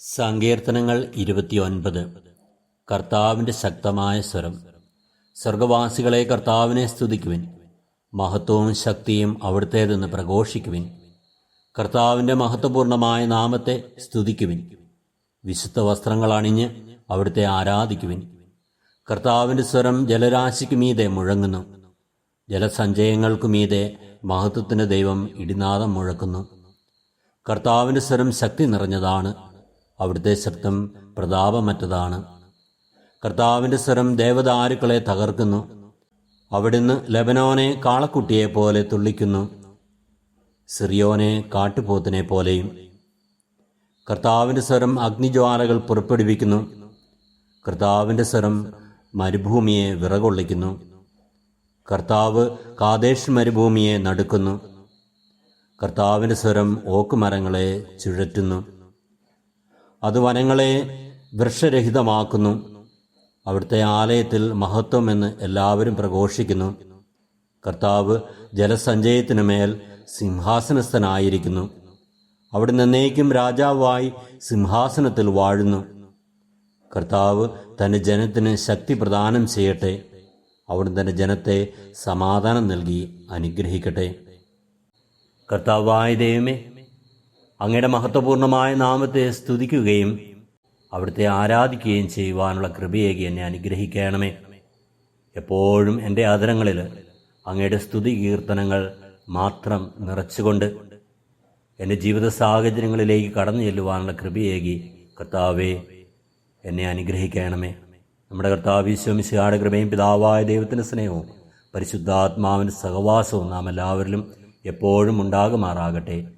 സങ്കീർത്തനങ്ങൾ ഇരുപത്തിയൊൻപത്. കർത്താവിന്റെ ശക്തമായ സ്വരം. സ്വർഗവാസികളെ കർത്താവിനെ സ്തുതിക്കുവിൻ. മഹത്വവും ശക്തിയും അവിടുത്തേതെന്ന് പ്രഘോഷിക്കുവിൻ. കർത്താവിന്റെ മഹത്വപൂർണമായ നാമത്തെ സ്തുതിക്കുവിൻ. വിശുദ്ധ വസ്ത്രങ്ങൾ അണിഞ്ഞ് അവിടുത്തെ ആരാധിക്കുവിൻ. കർത്താവിന്റെ സ്വരം ജലരാശിക്ക് മീതെ മുഴങ്ങുന്നു. ജലസഞ്ചയങ്ങൾക്കു മീതെ മഹത്വത്തിന്റെ ദൈവം ഇടിനാദം മുഴക്കുന്നു. കർത്താവിന്റെ സ്വരം ശക്തി നിറഞ്ഞതാണ്. അവിടുത്തെ ശബ്ദം പ്രതാപമറ്റതാണ്. കർത്താവിന്റെ സ്വരം ദേവദാരുക്കളെ തകർക്കുന്നു. അവിടുന്ന് ലബനോനെ കാളക്കുട്ടിയെ പോലെ തുള്ളിക്കുന്നു. സിറിയോനെ കാട്ടുപോത്തിനെ പോലെയും. കർത്താവിന്റെ സ്വരം അഗ്നിജ്വാലകൾ പുറപ്പെടുവിക്കുന്നു. കർത്താവിന്റെ സ്വരം മരുഭൂമിയെ വിറകൊള്ളിക്കുന്നു. കർത്താവ് കാതേഷ് മരുഭൂമിയെ നടുക്കുന്നു. കർത്താവിന്റെ സ്വരം ഓക്കുമരങ്ങളെ ചുഴറ്റുന്നു. അത് വനങ്ങളെ വൃക്ഷരഹിതമാക്കുന്നു. അവിടുത്തെ ആലയത്തിൽ മഹത്വമെന്ന് എല്ലാവരും പ്രഘോഷിക്കുന്നു. കർത്താവ് ജലസഞ്ചയത്തിനു മേൽ സിംഹാസനസ്ഥനായിരിക്കുന്നു. അവിടെ നിന്നേക്കും രാജാവായി സിംഹാസനത്തിൽ വാഴുന്നു. കർത്താവ് തന്റെ ജനത്തിന് ശക്തി പ്രദാനം ചെയ്യട്ടെ. അവിടെ തന്റെ ജനത്തെ സമാധാനം നൽകി അനുഗ്രഹിക്കട്ടെ. കർത്താവായ ദൈവമേ അങ്ങയുടെ മഹത്വപൂർണമായ നാമത്തെ സ്തുതിക്കുകയും അവിടുത്തെ ആരാധിക്കുകയും ചെയ്യുവാനുള്ള കൃപയേകി എന്നെ അനുഗ്രഹിക്കണമേ. എപ്പോഴും എന്റെ ആദരങ്ങളിൽ അങ്ങയുടെ സ്തുതി കീർത്തനങ്ങൾ മാത്രം നിറച്ചുകൊണ്ട് എന്റെ ജീവിത സാഹചര്യങ്ങളിലേക്ക് കടന്നു ചെല്ലുവാനുള്ള കൃപയേകി കർത്താവേ എന്നെ അനുഗ്രഹിക്കണമേ. നമ്മുടെ കർത്താവ് ഈശ്വമിശിഹാടെ കൃപയും പിതാവായ ദൈവത്തിന്റെ സ്നേഹവും പരിശുദ്ധാത്മാവിന്റെ സഹവാസവും നാം എല്ലാവരിലും എപ്പോഴും ഉണ്ടാകുമാറാകട്ടെ.